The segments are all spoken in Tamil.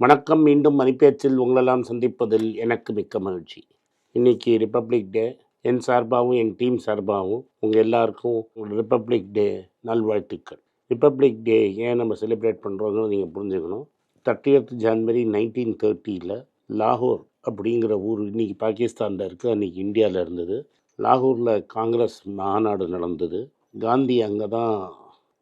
வணக்கம் மீண்டும் மணிப்பேச்சில் உங்களெல்லாம் சந்திப்பதில் எனக்கு மிக்க மகிழ்ச்சி. இன்னைக்கு ரிப்பப்ளிக் டே என் சார்பாகவும் என் டீம் சார்பாகவும் உங்கள் எல்லாருக்கும் ரிப்பப்ளிக் டே நல்வாழ்த்துக்கள். ரிப்பப்ளிக் டே ஏன் நம்ம செலிப்ரேட் பண்ணுறோங்கன்னு நீங்கள் புரிஞ்சுக்கணும். தேர்ட்டியத் ஜான்வரி நைன்டீன் தேர்ட்டியில் லாகூர் அப்படிங்கிற ஊர் இன்றைக்கி பாகிஸ்தானில் இருக்குது அன்றைக்கி இந்தியாவில் இருந்தது. லாகூரில் காங்கிரஸ் மாநாடு நடந்தது. காந்தி அங்கே தான்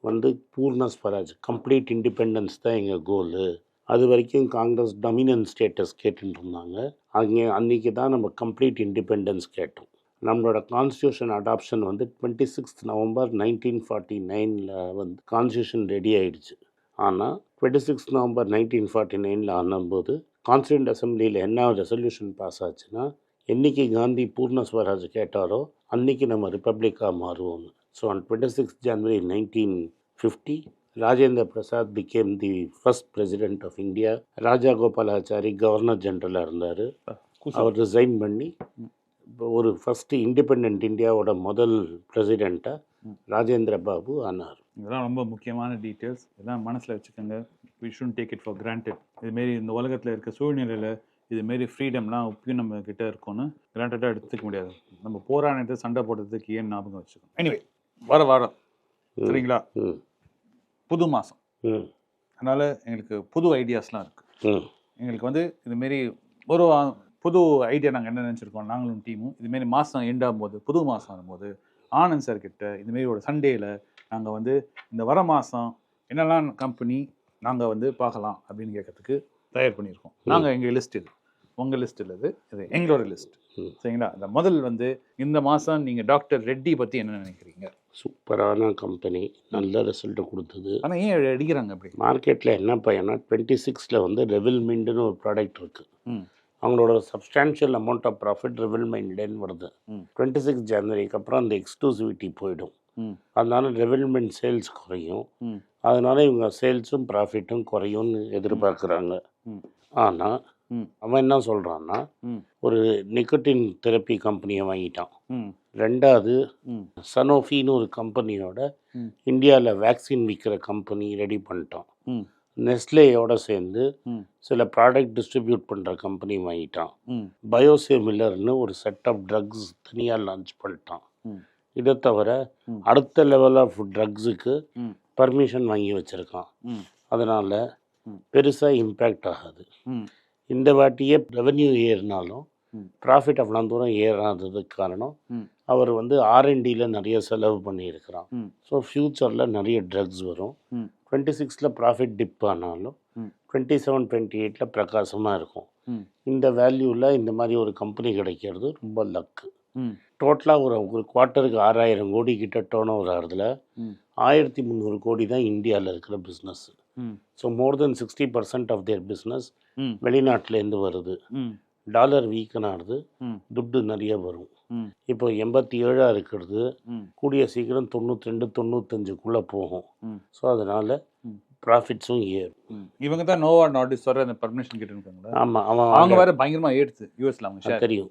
வந்து பூர்ண ஸ்வராஜ் கம்ப்ளீட் இண்டிபெண்டன்ஸ் தான் எங்கள் கோலு அது வரைக்கும் காங்கிரஸ் டொமினன் ஸ்டேட்டஸ் கேட்டுட்டு இருந்தாங்க அங்கே அன்றைக்கி தான் நம்ம கம்ப்ளீட் இண்டிபெண்டன்ஸ் கேட்டோம். நம்மளோட கான்ஸ்டியூஷன் அடாப்ஷன் வந்து twenty sixth November nineteen forty நைனில் வந்து கான்ஸ்டியூஷன் ரெடி ஆயிடுச்சு. ஆனால் twenty six November nineteen forty நைனில் ஆனும்போது கான்ஸ்டியூண்ட் அசம்பிளியில் என்ன ரெசல்யூஷன் பாஸ் ஆச்சுன்னா என்னைக்கு காந்தி பூர்ண ஸ்வராஜ் கேட்டாரோ அன்றைக்கி நம்ம ரிப்பப்ளிக்காக மாறுவோம் so on twenty six January nineteen fifty Rajendra Prasad became the first president of India Raja Gopalachari governor ஜெனரலாக இருந்தார். அவர் ரிசைன் பண்ணி இப்போ ஒரு ஃபஸ்ட்டு இண்டிபெண்ட் இந்தியாவோட முதல் பிரசிடெண்ட்டாக ராஜேந்திர பாபு ஆனார். இதெல்லாம் ரொம்ப முக்கியமான டீட்டெயில்ஸ் இதெல்லாம் மனசில் வச்சுக்கோங்க. We should take it for granted இதுமாரி இந்த உலகத்தில் இருக்க சூழ்நிலையில் இதுமாரி ஃப்ரீடம்லாம் இப்பயும் நம்ம கிட்ட இருக்கும்னு கிராண்டடாக எடுத்துக்க முடியாது. நம்ம போராட்டத்தை சண்டை போடுறதுக்கு ஏன் ஞாபகம் வச்சுக்கணும்? எனிவே வர வாரம். சரிங்களா? புது மாதம் அதனால் எங்களுக்கு புது ஐடியாஸ்லாம் இருக்குது எங்களுக்கு வந்து இதுமாரி ஒரு புது ஐடியா நாங்கள் என்ன நினச்சிருக்கோம் நாங்களும் டீமும் இதுமாரி மாதம் எண்ட் ஆகும்போது புது மாதம் வரும்போது ஆனந்த் சார் கிட்ட இதுமாரி ஒரு சண்டேயில் நாங்கள் வந்து இந்த வர மாதம் என்னெல்லாம் கம்பெனி நாங்கள் வந்து பார்க்கலாம் அப்படின்னு கேட்கறதுக்கு தயார் பண்ணியிருக்கோம். நாங்கள் எங்கள் லிஸ்ட் இது. உங்கள் லிஸ்ட் இல்லை இது இது எங்களோட லிஸ்ட். சரிங்களா? இந்த முதல் வந்து இந்த மாதம் நீங்கள் டாக்டர் ரெட்டி பற்றி என்ன நினைக்கிறீங்க? சூப்பரான கம்பெனி நல்ல ரிசல்ட்டு கொடுத்தது. ஆனால் ஏன் அடிக்கிறாங்க அப்படி? மார்க்கெட்டில் என்ன பையனா டுவெண்ட்டி சிக்ஸில் வந்து ரெவில்மெண்ட்னு ஒரு ப்ராடக்ட் இருக்குது அவங்களோட சப்ஸ்டான்ஷியல் அமௌண்ட் ஆஃப் ப்ராஃபிட் ரெவில்மெண்ட்லேன்னு வருது. ம். டுவெண்ட்டி சிக்ஸ் ஜனவரிக்கு அப்புறம் அந்த எக்ஸ்க்ளூசிவிட்டி போயிடும். அதனால ரெவில்மெண்ட் சேல்ஸ் குறையும். அதனால இவங்க சேல்ஸும் ப்ராஃபிட்டும் குறையும்னு எதிர்பார்க்குறாங்க. ஆனால் அவன் என்ன சொல்கிறான்னா ஒரு நிக்கோட்டின் தெரப்பி கம்பெனியை வாங்கிட்டான். ரெண்டாவது சனோஃபின்னு ஒரு கம்பெனியோட. இந்தியாவில் வேக்சின் விற்கிற கம்பெனி ரெடி பண்ணிட்டான் ம் நெஸ்லேயோட சேர்ந்து சில ப்ராடக்ட் டிஸ்ட்ரிபியூட் பண்ணுற கம்பெனி வாங்கிட்டான் பயோசிமிலர்னு ஒரு செட் ஆஃப் ட்ரக்ஸ் தனியாக லான்ச் பண்ணிட்டான். இதை தவிர. அடுத்த லெவல் ஆஃப் ட்ரக்ஸுக்கு. பர்மிஷன் வாங்கி வச்சுருக்கான் அதனால். பெருசாக இம்பேக்ட் ஆகாது இந்த வாட்டியே ரெவென்யூ ஏறினாலும். ப்ராஃபிட் அவ்வளோ தூரம் ஏறாததுக்கு காரணம். அவர் வந்து ஆர்என்டியில் நிறைய செலவு பண்ணியிருக்கிறான். ஸோ ஃப்யூச்சரில் நிறைய ட்ரக்ஸ் வரும். டுவெண்ட்டி சிக்ஸில் ப்ராஃபிட் டிப் ஆனாலும். டுவெண்ட்டி செவன் டுவெண்ட்டி எயிட்டில் பிரகாசமாக இருக்கும். இந்த வேல்யூவில் இந்த மாதிரி ஒரு கம்பெனி கிடைக்கிறது ரொம்ப லக்கு டோட்டலாக ஒரு ஒரு குவார்ட்டருக்கு ஆறாயிரம் கோடி கிட்ட டேர்ன் ஓவர் ஆகிறதுல. ஆயிரத்தி முந்நூறு கோடி தான் இந்தியாவில் இருக்கிற business so more than sixty percent of their business வெளிநாட்டிலேருந்து வருது டாலர் வீக்கன் ஆகுது ம். துட்டு நிறைய வரும். இப்போ எண்பத்தி ஏழாக இருக்கிறது கூடிய சீக்கிரம் தொண்ணூற்றி ரெண்டு தொண்ணூத்தஞ்சுக்குள்ளே போகும். ஸோ அதனால். ப்ராஃபிட்ஸும் ஏறும். இவங்க தான் நோவா நாடிஸ் வர அந்த பர்மிஷன் கேட்டுருக்காங்களா ஆமாம் அவன் அவங்க வேற பயங்கரமா ஏடுது யூஎஸ்ல அவங்க அது தெரியும்.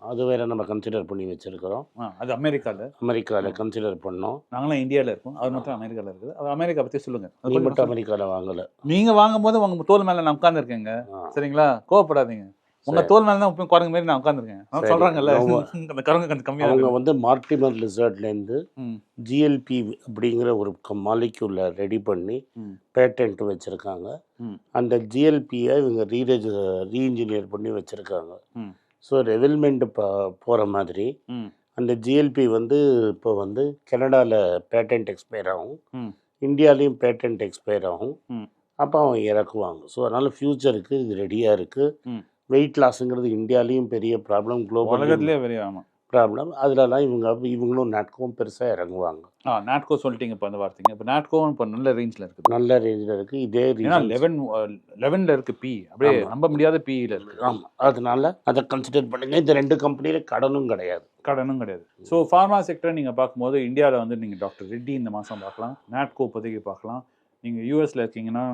அது வேற நம்ம கன்சிடர் பண்ணி வச்சிருக்கிறோம். அது அமெரிக்கால. அமெரிக்காவில் கன்சிடர் பண்ணோம். நாங்களாம் இந்தியால இருக்கோம் அவர் மட்டும் அமெரிக்கால இருக்குது. அவர் அமெரிக்கா பத்தி சொல்லுங்க. அது மட்டும். அமெரிக்காவில் வாங்கலை. நீங்க வாங்கும்போது உங்க தோல் மேல நான் உட்கார்ந்துருக்கேங்க. ஆ. சரிங்களா? கோவப்படாதீங்க. உங்க தோல் மேல தான் குரங்கு மாதிரி நான் உட்கார்ந்துருக்கேன். சரி. சொல்றாங்கல்ல அந்த குரங்கு கொஞ்சம் கம்மியா அவங்க வந்து மார்டிமர் லிசர்ட்லேருந்து ஜிஎல்பி அப்படிங்கிற ஒரு மாலிக்யூலை ரெடி பண்ணி பேட்டன்ட் வச்சுருக்காங்க. அந்த ஜிஎல்பியை இவங்க ரீரெஜ் ரீஇன்ஜினியர் பண்ணி வச்சுருக்காங்க. ஸோ ரெவில்மெண்ட் போகிற மாதிரி அந்த ஜிஎல்பி வந்து இப்போ வந்து கனடாவில் பேட்டன்ட் எக்ஸ்பயர் ஆகும். இந்தியாலேயும் பேட்டன்ட் எக்ஸ்பயர் ஆகும். அப்போ அவங்க இறக்குவாங்க. ஸோ அதனால் ஃப்யூச்சருக்கு இது ரெடியாக இருக்குது. வெயிட் லாஸுங்கிறது இந்தியாலேயும் பெரிய ப்ராப்ளம் குளோபல் உலகத்திலே பெரிய ஆமா. ப்ராப்ளம். அதிலலாம் இவங்க இவங்களும் நாட்கவும் பெருசாக இறங்குவாங்க. ஆ நாட்கோ சொல்லிட்டீங்க இப்போ அந்த வார்த்தைங்க. இப்போ நாட்கோ இப்போ நல்ல ரேஞ்சில் இருக்குது. நல்ல ரேஞ்சில் இருக்குது இதே ரீசன் லெவன் லெவனில் இருக்கு பி அப்படியே. நம்ப முடியாத பியில் இருக்கு. ஆமாம் அதனால அதை கன்சிடர் பண்ணுங்க. இந்த ரெண்டு கம்பெனியில் கடனும் கிடையாது. கடனும் கிடையாது. ஸோ ஃபார்மா செக்டர் நீங்கள் பார்க்கும்போது இந்தியாவில் வந்து நீங்கள் டாக்டர் ரெட்டி இந்த மாதம் பார்க்கலாம். நாட்கோ இப்போதைக்கு பார்க்கலாம். நீங்கள் யூஎஸில் இருக்கீங்கன்னா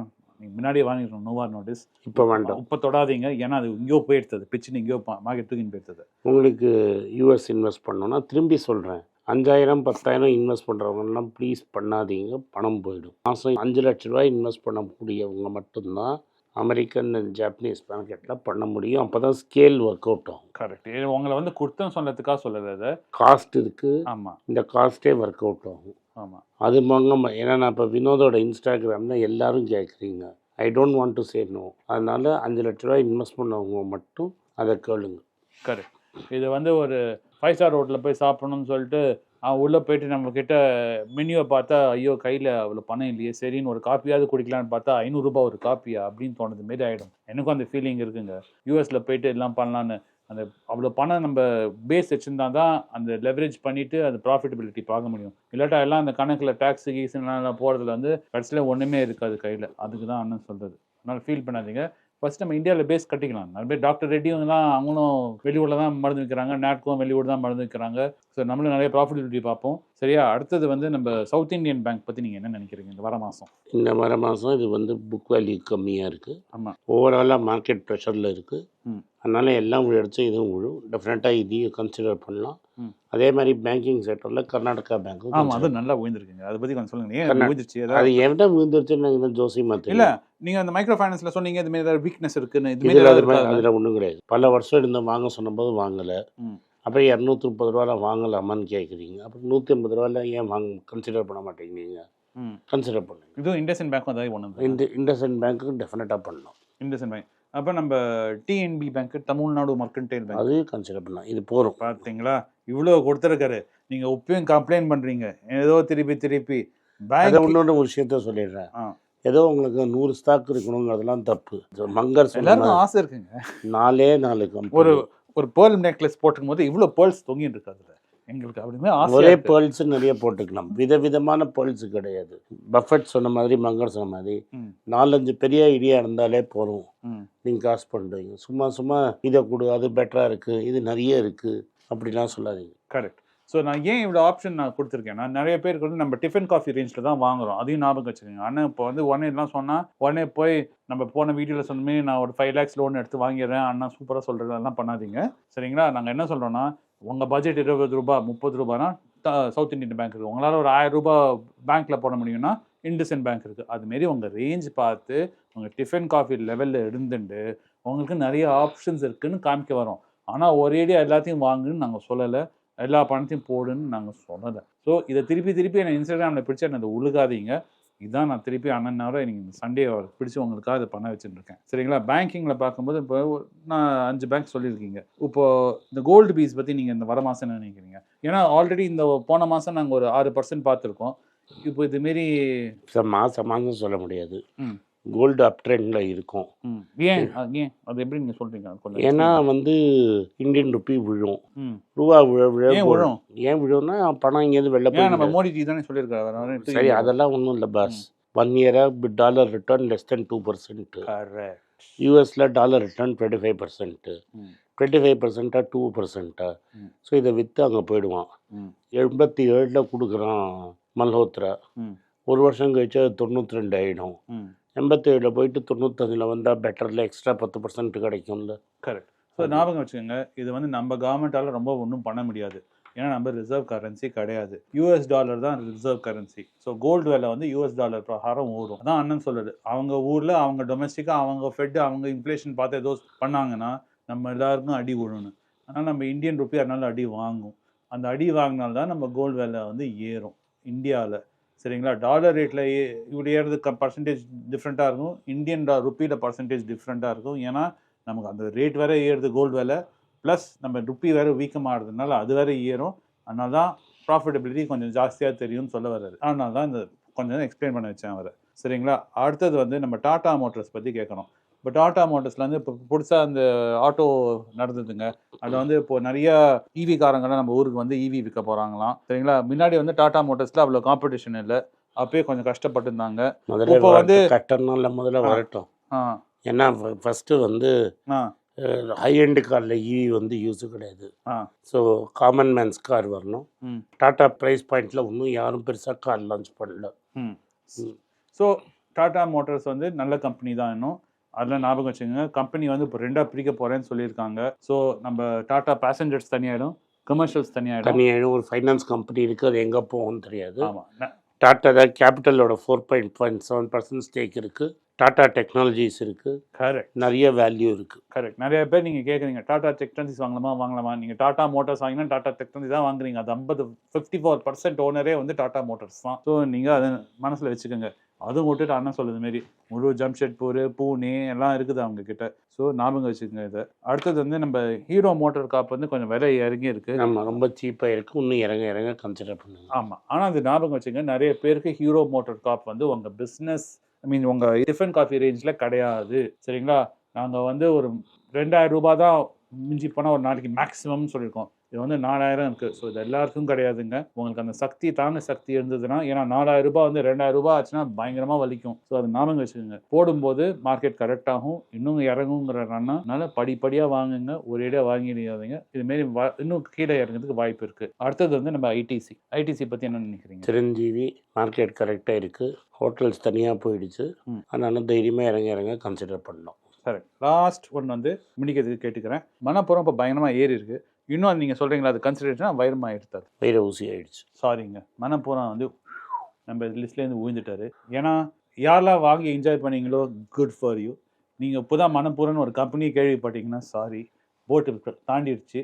நீங்கள் முன்னாடியே வாங்கிக்கணும். நோவார் நோட்டீஸ் இப்போ வேண்டாம். இப்போ தொடாதீங்க. ஏன்னா அது எங்கேயோ போயிடுத்தது. பிச்சுன்னு எங்கேயோ மார்க்கெட் தூக்கின்னு போயிடுத்தது. உங்களுக்கு யூஎஸ் இன்வெஸ்ட் பண்ணணும்னா திரும்பி சொல்கிறேன் அஞ்சாயிரம் பத்தாயிரம் இன்வெஸ்ட் பண்ணுறவங்கலாம் ப்ளீஸ் பண்ணாதீங்க. பணம் போயிடும். மாதம் அஞ்சு லட்ச ரூபாய் இன்வெஸ்ட் பண்ணக்கூடியவங்க மட்டும்தான் அமெரிக்கன் அண்ட் ஜாப்பனீஸ் மார்க்கெட்டில் பண்ண முடியும். அப்போ தான் ஸ்கேல் ஒர்க் அவுட் ஆகும் கரெக்ட் உங்களை வந்து குத்தம் சொன்னதுக்காக சொல்லல காஸ்ட் இருக்குது ஆமா. இந்த காஸ்ட்டே ஒர்க் அவுட் ஆகும். அது வாங்க ஏன்னா நான் இப்போ வினோதோட இன்ஸ்டாகிராமில் எல்லாரும் கேட்குறீங்க I don't want to say no அதனால் அஞ்சு லட்ச ரூபாய் இன்வெஸ்ட் பண்ணவங்க மட்டும் அதை கேளுங்க. கரெக்ட் இது வந்து ஒரு ஃபைவ் ஸ்டார் ஹோட்டலில் போய் சாப்பிடணும்னு சொல்லிட்டு அவன் உள்ளே போயிட்டு நம்ம கிட்ட மெனுவை பார்த்தா ஐயோ கையில் அவ்வளோ பணம் இல்லையே சரின்னு ஒரு காப்பியாவது குடிக்கலான்னு பார்த்தா ஐநூறுரூபா ஒரு காப்பியா? அப்படின்னு தோணுது. மாரி ஆகிடும் எனக்கும் அந்த ஃபீலிங் இருக்குங்க. யூஎஸில் போயிட்டு எல்லாம் பண்ணலான்னு அந்த அவ்வளோ பணம் நம்ம பேஸ் வச்சுருந்தா தான் அந்த லெவரேஜ் பண்ணிவிட்டு அது ப்ராஃபிட்டபிலிட்டி பார்க்க முடியும். இல்லாட்டா எல்லாம் அந்த கணக்கில் டேக்ஸு கீஸுலாம் போகிறதுல வந்து கடைசியில் ஒன்றுமே இருக்காது கையில். அதுக்கு தான் அண்ணன் சொல்கிறது அதனால் ஃபீல் பண்ணாதீங்க. ஃபஸ்ட் நம்ம இந்தியாவில் பேஸ் கட்டிக்கலாம். நிறைய பேர் டாக்டர் ரெட்டியும் அவங்களும் வெளியூரில் தான் மருந்து விற்கிறாங்க நாட்கும் வெளியூர் தான் மருந்து விற்கிறாங்க ஸோ நம்மளும் நிறைய ப்ராஃபிட்டபிலிட்டி பார்ப்போம். சரியா? அடுத்தது வந்து நம்ம சவுத் இந்தியன் பேங்க் பற்றி நீங்கள் என்ன நினைக்கிறீங்க இந்த வர மாதம் இந்த வர மாதம் இது வந்து புக் வேல்யூ கம்மியாக இருக்குது ஆமா. ஓவராலாக மார்க்கெட் ப்ரெஷரில் இருக்குது. அதனால் எல்லாம் விழுச்சு இதுவும் விழும் டெஃபினட்டாக இதையும் கன்சிடர் பண்ணலாம். அதே மாதிரி பேங்கிங் செக்டரில் கர்நாடகா பேங்க்கும் ஆமாம் அது நல்லா விழுந்திருக்குங்க அதை பற்றி கொஞ்சம் சொல்லுங்க. ஏன் விழுந்துருச்சு அது என்கிட்ட விழுந்துருச்சுன்னு எனக்கு ஜோசியமாக இல்ல தெரியும் நீங்கள் அந்த மைக்ரோ ஃபைனான்ஸில் சொன்னீங்க இது மாதிரி ஏதாவது வீக்னஸ் இருக்குன்னு இது மாதிரி இதில் ஏதாவது அது மாதிரி இருக்கா அதில் ஒன்றும் கிடையாது. பல வருஷம் இருந்த வாங்க சொன்னபோது வாங்கலை. ம். அப்புறம் இரநூத்தி முப்பது ரூபால வாங்கலாமான்னு கேட்குறீங்க அப்புறம் நூற்றி ஐம்பது ரூபாயில் ஏன் வாங்க கன்சிடர் பண்ண மாட்டேங்கிறீங்க? கன்சிடர் பண்ணுங்க. இதுவும் இண்டஸ்இன் பேங்க்கும் அதாவது ஒன்று இந்த இண்டஸ்இண்ட் பேங்க்கு டெஃபினட்டாக பண்ணலாம் இண்டஸ்இன் பேங்க் அப்போ நம்ம TNB bank Tamil Nadu mercantile bank அதையும் கன்சிடர் பண்ணலாம். இது போகிறோம் பார்த்தீங்களா இவ்வளோ கொடுத்துருக்காரு. நீங்கள் உப்பையும் கம்ப்ளைண்ட் பண்ணுறீங்க ஏதோ திருப்பி திருப்பி. அதை பேங்க் இன்னொரு விஷயத்த சொல்லிடுறேன். ஏதோ உங்களுக்கு நூறு ஸ்டாக் இருக்கணுங்கிறதெல்லாம் தப்பு. மங்கர் எல்லாருக்கும் ஆசை இருக்குங்க. நாலே நாலு. ஒரு ஒரு பேர்ல் நெக்லஸ் போட்டுக்கும் போது இவ்வளோ பேர்ல்ஸ் தொங்கிட்டு இருக்கு அதுல. எங்களுக்கு அப்படிமே ஒரே பேர்ல்ஸ் நிறைய போட்டுக்கலாம். விதவிதமான பேர்ல்ஸ் கிடையாது. பஃபெட் சொன்ன மாதிரி மங்கர் சொன்ன மாதிரி. நாலஞ்சு பெரிய ஐடியா இருந்தாலே போதும். நீங்கள் காசு பண்ணுறீங்க சும்மா சும்மா இதை கொடு அது பெட்டராக இருக்குது இது நிறைய இருக்குது அப்படிலாம் சொல்லாதீங்க. கரெக்ட் ஸோ நான் ஏன் இவ்வளோ ஆப்ஷன் நான் கொடுத்துருக்கேன்னா நிறைய பேருக்கு வந்து நம்ம டிஃபன் காஃபி ரேஞ்சில் தான் வாங்குறோம். அதையும் ஞாபகம் வச்சுக்கோங்க. ஆனால் இப்போ வந்து உடனே எல்லாம் சொன்னால் உடனே போய் நம்ம போன வீடியோவில் சொன்னமே நான் ஒரு ஃபைவ் லேக்ஸ் லோன் எடுத்து வாங்கிடுறேன். அண்ணா சூப்பராக சொல்கிறது அதெல்லாம் பண்ணாதீங்க. சரிங்களா? நாங்கள் என்ன சொல்கிறோன்னா உங்கள் பட்ஜெட் இருபது ரூபா முப்பது ரூபானா சவுத் இந்தியன் பேங்க் இருக்குது உங்களால் ஒரு ஆயிரம் ரூபாய் பேங்க்கில் போட முடியும்னா இண்டஸ்இன் பேங்க் இருக்குது அதுமாரி உங்கள் ரேஞ்ச் பார்த்து உங்கள் டிஃபன் காஃபி லெவலில் இருந்துட்டு உங்களுக்கு நிறைய ஆப்ஷன்ஸ் இருக்குதுன்னு காமிக்க வரோம். ஆனால் ஒரேடியாக எல்லாத்தையும் வாங்குன்னு நாங்கள் சொல்லலை. எல்லா பணத்தையும் போடுன்னு நாங்கள் சொல்லலை ஸோ இதை திருப்பி திருப்பி என்னை இன்ஸ்டாகிராமில் பிடிச்சி என்னை அதை உழுகாதீங்க. இதான் நான் திருப்பி அண்ணன் நேரம் எனக்கு இந்த சண்டே பிடிச்சி உங்களுக்காக இதை பண்ண வச்சுட்டு இருக்கேன் சரிங்களா? பேங்கிங்கில் பார்க்கும்போது இப்போ நான் அஞ்சு பேங்க் சொல்லியிருக்கீங்க. இப்போ இந்த கோல்டு பீஸ் பற்றி நீங்கள் இந்த வர மாதம் என்ன நினைக்கிறீங்க? ஏன்னா ஆல்ரெடி இந்த போன மாதம் நாங்கள் ஒரு ஆறு பர்சன்ட் பார்த்துருக்கோம். இப்போ இதுமாரி மாதம் மாதம் சொல்ல முடியாது. கோல்டு அப் ட்ரெண்டில் இருக்கும். ஏன்? அது எப்படி நீங்கள் சொல்கிறீங்க ஏன்னா வந்து இந்தியன் ருப்பி விழும். ரூபா விழ விழ விழும்? ஏன் விழும்னா பணம் இங்கேருந்து வெளில நம்ம போய் தானே சொல்லியிருக்காரு? எடுத்துக்க சரி. அதெல்லாம் ஒன்றும் இல்லை boss one இயராக dollar return less than two percent. யூஎஸில் dollar return twenty five percent. Twenty five பர்சன்ட்டாக two பர்சன்ட்டா. ஸோ இதை விற்று அங்கே போயிடுவான். எண்பத்தி ஏழில் கொடுக்குறான் மல்ஹோத்ரா. ஒரு வருஷம் கழிச்சு அது தொண்ணூற்றி ரெண்டு ஆகிடும் ம் எண்பத்தி ஏழில் போயிட்டு தொண்ணூத்தஞ்சில் வந்தால் பெட்டரில் எக்ஸ்ட்ரா பத்து பர்சன்ட் கிடைக்கும்ல. கரெக்ட். ஸோ ஞாபகம் வச்சுக்கோங்க இது வந்து நம்ம கவர்மெண்ட்டால ரொம்ப ஒன்றும் பண்ண முடியாது. ஏன்னா நம்ம ரிசர்வ் கரன்சி கிடையாது. யூஎஸ் டாலர் தான் ரிசர்வ் கரன்சி ஸோ கோல்டு விலை வந்து யூஎஸ் டாலர் பிரகாரம் ஓடும். அதான் அண்ணன் சொல்லுது அவங்க ஊரில் அவங்க டொமஸ்டிக்காக அவங்க ஃபெட் அவங்க இன்ஃப்ளேஷன் பார்த்து ஏதோ பண்ணாங்கன்னா நம்ம எல்லாருக்கும் அடி விழணும். அதனால் நம்ம இந்தியன் ருப்பி அதனால அடி வாங்கும். அந்த அடி வாங்கினால்தான் நம்ம கோல்டு விலை வந்து ஏறும். இந்தியாவில் சரிங்களா? டாலர் ரேட்டில் இப்படி ஏறது பர்சன்டேஜ் டிஃப்ரெண்ட்டாக இருக்கும். இந்தியன் டா ருப்பியில் பர்சன்டேஜ் டிஃப்ரெண்ட்டாக இருக்கும். ஏன்னா நமக்கு அந்த ரேட் வேறு ஏறுது கோல்டு விலை ப்ளஸ் நம்ம ருப்பி வீக்கமாக வீக்கமாகிறதுனால அது வேற ஏறும். அதனால தான் ப்ராஃபிட்டபிலிட்டி கொஞ்சம் ஜாஸ்தியாக தெரியும்னு சொல்ல வர்றாரு. அதனால தான் இந்த கொஞ்சம் எக்ஸ்பிளைன் பண்ண வச்சேன் அவரை. சரிங்களா? அடுத்தது வந்து நம்ம டாடா மோட்டர்ஸ் பற்றி கேட்கணும். இப்போ டாடா மோட்டர்ஸில் வந்து இப்போ புதுசாக அந்த ஆட்டோ நடந்ததுங்க. அதில் வந்து இப்போ நிறைய ஈவி காரங்கெல்லாம் நம்ம ஊருக்கு வந்து ஈவி விற்க போகிறாங்களாம் சரிங்களா? முன்னாடி வந்து டாடா மோட்டர்ஸில் அவ்வளோ காம்படிஷன் இல்லை. அப்பயே கொஞ்சம் கஷ்டப்பட்டு இருந்தாங்க. முதல்ல இப்போ வந்து- கட்டணும்ல முதல்ல. வரட்டும். ஆ. ஏன்னா ஃபஸ்ட்டு வந்து ஹை எண்டு காரில் இவி வந்து யூஸு கிடையாது. ஆ. ஸோ காமன் மேன்ஸ் கார் வரணும். ம். டாடா ப்ரைஸ் பாயிண்டில் இன்னும் யாரும் பெருசாக கார் லான்ச் பண்ணல. ஸோ டாடா மோட்டார்ஸ் வந்து நல்ல கம்பெனி தான் இன்னும். அதில் ஞாபகம் வச்சுங்க கம்பெனி வந்து இப்போ ரெண்டாக பிரிக்க போகிறேன்னு சொல்லியிருக்காங்க. ஸோ நம்ம டாடா பேசஞ்சர்ஸ் தனியாயிடும் கமர்ஷியல்ஸ் தனியாயிடும். தனியாக ஒரு ஃபைனான்ஸ் கம்பெனி இருக்குது அது எங்கே போகும்னு தெரியாது. ஆமாம் டாட்டா தான் கேபிட்டலோட four point point seven percent stake இருக்குது டாட்டா டெக்னாலஜிஸ் இருக்குது கரெக்ட் நிறைய வேல்யூ இருக்குது கரெக்ட் நிறைய பேர் நீங்கள் கேட்குறீங்க டாடா டெக்னாலஜிஸ் வாங்கலாமா வாங்கலாமா? நீங்கள் டாடா மோட்டார்ஸ் வாங்கினா டாடா டெக்னாலஜி தான் வாங்குறீங்க. அது ஐம்பது ஃபிஃப்டி ஃபோர் பர்சன்ட் ஓனரே வந்து டாடா மோட்டார்ஸ் தான். ஸோ நீங்கள் அதை மனசில் வச்சுக்கோங்க. அதுவும் விட்டுட்டு அண்ணன் சொல்லுது மாரி முழு ஜம்ஷெட்பூர் பூனே எல்லாம் இருக்குது அவங்க கிட்ட. ஸோ ஞாபகம் வச்சுக்கோங்க இதை. அடுத்தது வந்து நம்ம ஹீரோ மோட்டார் காப் வந்து கொஞ்சம் விலை இறங்கி இருக்கு. நம்ம ரொம்ப சீப்பாக இருக்குது இன்னும் இறங்க இறங்க கன்சிடர் பண்ணுங்க. ஆமாம் ஆனால் அது ஞாபகம் வச்சுங்க நிறைய பேருக்கு ஹீரோ மோட்டார் காப் வந்து உங்கள் பிஸ்னஸ் ஐ மீன் உங்கள் டிஃபன் காஃபி ரேஞ்சில் கிடையாது. சரிங்களா? நாங்கள் வந்து ஒரு ரெண்டாயிரம் ரூபாய் தான் மிஞ்சி போனால் ஒரு நாளைக்கு மேக்ஸிமம் சொல்லியிருக்கோம். இது வந்து நாலாயிரம் இருக்குது ஸோ இது எல்லாருக்கும் கிடையாதுங்க. உங்களுக்கு அந்த சக்தி தாங்க சக்தி இருந்ததுன்னா ஏன்னா நாலாயிரம் ரூபாய் வந்து ரெண்டாயிரம் ரூபாய் ஆச்சுன்னா பயங்கரமாக வலிக்கும். ஸோ அது ஞாபகம் வச்சுக்கோங்க. போடும்போது மார்க்கெட் கரெக்டாகும் இன்னும் இறங்குங்கிறனால படிப்படியாக வாங்குங்க. ஒரேடியாக வாங்கிடாதீங்க. இதுமாரி இன்னும் கீழே இறங்குறதுக்கு வாய்ப்பு இருக்குது அடுத்தது வந்து நம்ம ஐடிசி ஐடிசி பற்றி என்ன நினைக்கிறீங்க? சிரஞ்சீவி மார்க்கெட் கரெக்டாக இருக்குது ஹோட்டல்ஸ் தனியாக போயிடுச்சு. அதனால தைரியமாக இறங்க இறங்க கன்சிடர் பண்ணோம் சரி லாஸ்ட் ஒன் வந்து முடிக்கிறதுக்கு கேட்டுக்கிறேன். மனப்புறம் இப்போ பயங்கரமாக ஏறி இருக்கு இன்னும் அது நீங்கள் சொல்கிறீங்களா அது கன்சிடரேஷனாக வைரமாக எடுத்தாது வயிறு ஊசி ஆயிடுச்சு. சாரிங்க மனப்புறம் வந்து நம்ம லிஸ்ட்லேருந்து விழுந்துட்டாரு ஏன்னா யாரெல்லாம் வாங்கி என்ஜாய் பண்ணீங்களோ குட் ஃபார் யூ நீங்கள் இப்போ தான் மனப்பூரன்னு ஒரு கம்பெனி கேள்விப்பட்டீங்கன்னா சாரி போட்டு தாண்டிடுச்சு.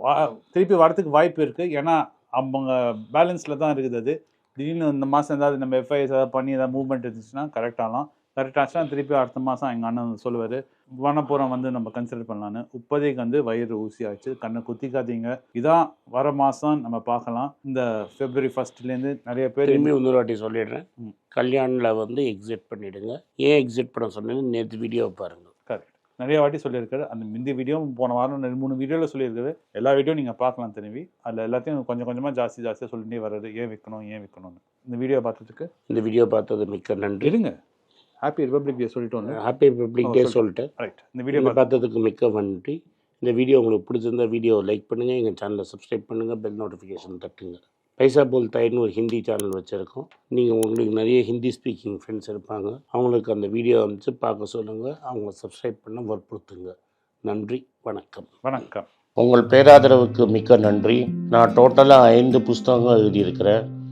வா திருப்பி வரதுக்கு வாய்ப்பு இருக்குது ஏன்னா அவங்க பேலன்ஸில் தான் இருக்குது அது. திடீர்னு இந்த மாதம் ஏதாவது நம்ம எஃப்ஐஎஸ் ஏதாவது பண்ணி ஏதாவது மூவ்மெண்ட் இருந்துச்சுன்னா கரெக்ட் ஆகலாம் கரெக்ட் ஆச்சுன்னா திருப்பி அடுத்த மாதம் எங்கள் அண்ணன் சொல்லுவார் வனப்புறம் வந்து நம்ம கன்சிடர் பண்ணலான்னு இப்போதைக்கு வந்து வயிறு ஊசி ஆச்சு கண்ணை குத்திக்காதீங்க. இதான் வர மாதம் நம்ம பார்க்கலாம். இந்த ஃபெப்ரவரி ஃபர்ஸ்ட்லேருந்து நிறைய பேர் திரும்பி இன்னொரு வாட்டி சொல்லிடுறேன். கல்யாணில் வந்து எக்ஸிட் பண்ணிடுங்க. ஏன் எக்ஸிட் பண்ண சொன்னீங்க நேற்று வீடியோ பாருங்கள் கரெக்ட் நிறைய வாட்டி சொல்லியிருக்காரு. அந்த முந்தி வீடியோ போன வாரம் ரெண்டு மூணு வீடியோவில் சொல்லியிருக்காரு. எல்லா வீடியோ நீங்கள் பார்க்கலாம் திரும்பி. அதில் எல்லாத்தையும் கொஞ்சம் கொஞ்சமாக ஜாஸ்தி ஜாஸ்தியாக சொல்லிட்டே வர்றது. ஏன் விற்கணும் ஏன் விற்கணும்னு இந்த வீடியோ பார்த்ததுக்கு இந்த வீடியோ பார்த்தது மிக்க நன்றி. இருங்க. ஹாப்பி ரிபப்ளிக் டே சொல்லிட்டோம் ஹாப்பி ரிபப்ளிக் டே சொல்லு. சொல்லிட்டேன். ரைட் இந்த வீடியோ வீடியோ பார்த்து பார்த்ததுக்கு மிக்க நன்றி. இந்த வீடியோ உங்களுக்கு பிடிச்சிருந்தா வீடியோ லைக் பண்ணுங்கள் எங்கள் சேனலை சப்ஸ்கிரைப் பண்ணுங்கள் பெல் நோட்டிஃபிகேஷன் தட்டுங்க. பைசா போல் தாயின்னு ஒரு ஹிந்தி சேனல் வச்சுருக்கோம். நீங்கள் உங்களுக்கு நிறைய ஹிந்தி ஸ்பீக்கிங் ஃப்ரெண்ட்ஸ் இருப்பாங்க. அவங்களுக்கு அந்த வீடியோ அனுப்பிச்சு பார்க்க சொல்லுங்கள் அவங்க சப்ஸ்கிரைப் பண்ண வற்புறுத்துங்க. நன்றி. வணக்கம். வணக்கம். உங்கள் பேராதரவுக்கு மிக்க நன்றி. நான் டோட்டலாக ஐந்து புஸ்தகங்கள் எழுதியிருக்கிறேன்.